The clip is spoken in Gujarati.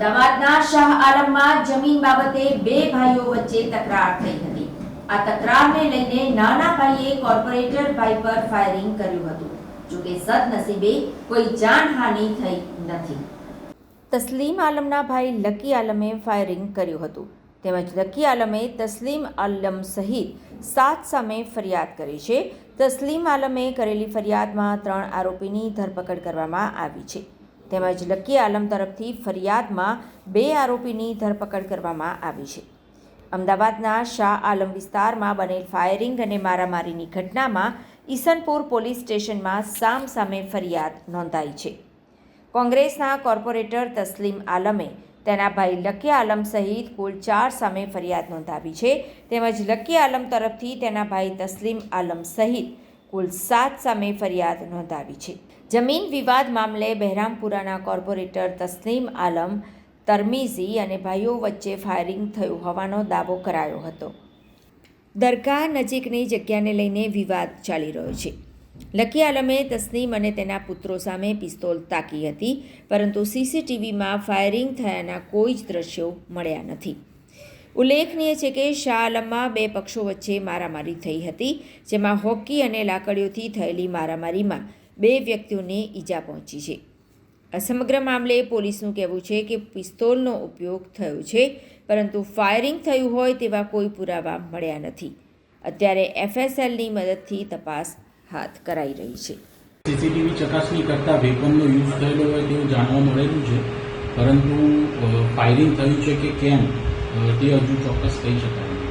શાહ આલમમાં જમીન બાબતે બે ભાઈઓ વચ્ચે તકરાર થઈ હતી. આ તકરારને લઈને નાના ભાઈએ કોર્પોરેટર ભાઈ પર ફાયરિંગ કર્યું હતું. જોકે સદનસીબે કોઈ જાનહાનિ થઈ નથી. તસ્લીમ આલમના ભાઈ લકી આલમે ફાયરિંગ કર્યું હતું. તેમજ લકી આલમે તસ્લીમ આલમ સહિત સાત સામે ફરિયાદ કરી છે. તસ્લીમ આલમે કરેલી ફરિયાદમાં ત્રણ આરોપીની ધરપકડ કરવામાં આવી છે. તેમજ લકી આલમ તરફથી ફરિયાદમાં બે આરોપીની ધરપકડ કરવામાં આવી છે. અમદાવાદના શાહ આલમ વિસ્તારમાં બનેલ ફાયરિંગ અને મારામારીની ઘટનામાં ઈસનપુર પોલીસ સ્ટેશનમાં સામ સામે ફરિયાદ નોંધાઈ છે. કોંગ્રેસના કોર્પોરેટર તસ્લીમ આલમે તેના ભાઈ લકી આલમ સહિત કુલ ચાર સામે ફરિયાદ નોંધાવી છે. તેમજ લકી આલમ તરફથી તેના ભાઈ તસ્લીમ આલમ સહિત કુલ સાત સામે ફરિયાદ નોંધાવી છે. જમીન વિવાદ મામલે બહેરામપુરાના કોર્પોરેટર તસ્લીમ આલમ, તરમીઝી અને ભાઈઓ વચ્ચે ફાયરિંગ થયું હોવાનો દાવો કરાયો હતો. દરગાહ નજીકની જગ્યાને લઈને વિવાદ ચાલી રહ્યો છે. લકી આલમે તસ્લીમ અને તેના પુત્રો સામે પિસ્તોલ તાકી હતી, પરંતુ સીસીટીવીમાં ફાયરિંગ થયાના કોઈ જ દ્રશ્યો મળ્યા નથી. ઉલ્લેખનીય છે કે શાહ આલમમાં બે પક્ષો વચ્ચે મારામારી થઈ હતી, જેમાં હોકી અને લાકડીઓથી થયેલી મારામારીમાં બે વ્યક્તિઓને ઈજા પહોંચી છે. સમગ્ર મામલે પોલીસનું કહેવું છે કે પિસ્તોલનો ઉપયોગ થયો છે, પરંતુ ફાયરિંગ થયું હોય તેવા કોઈ પુરાવા મળ્યા નથી. અત્યારે એફએસએલની મદદથી તપાસ હાથ કરાઈ રહી છે. સીસીટીવી ચકાસણી કરતાં વેપનનો યુઝ થયેલો હોય તેવું જાણવા મળેલું છે, પરંતુ ફાયરિંગ થયું છે કે કેમ? તે હજુ ચોક્કસ કહી શકાય.